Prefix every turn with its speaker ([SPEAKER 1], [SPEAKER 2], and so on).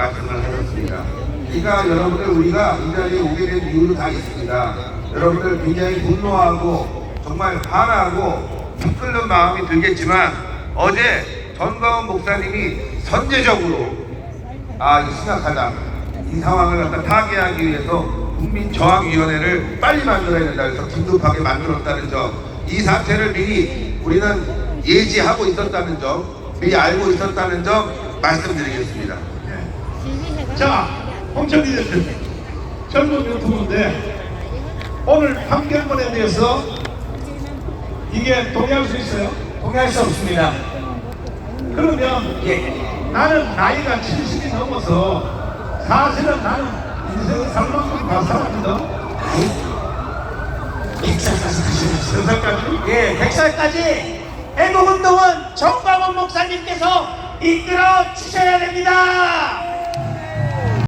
[SPEAKER 1] 말씀을 하셨습니다. 그러니까 여러분들 우리가 이 자리에 오게 된 이유도 다 있습니다. 여러분들 굉장히 분노하고 정말 화나고 부끄러운 마음이 들겠지만 어제 전광훈 목사님이 선제적으로 아, 이 심각하다. 이 상황을 갖다 타개하기 위해서 국민저항위원회를 빨리 만들어야 된다. 그래서 긴급하게 만들었다는 점. 이 사태를 미리 우리는 예지하고 있었다는 점, 미리 알고 있었다는 점 말씀드리겠습니다.
[SPEAKER 2] 자, 대표님, 젊은 유튜브인데 오늘 판결문에 대해서 이게 동의할 수 있어요?
[SPEAKER 3] 동의할 수 없습니다.
[SPEAKER 2] 그러면
[SPEAKER 3] 예.
[SPEAKER 2] 나는 나이가 70이 넘어서 사실은 나는 인생을 살 만큼 다 살았거든. 백살까지.
[SPEAKER 3] 예, 백살까지 애국운동은 정광훈 목사님께서 이끌어 주셔야 됩니다.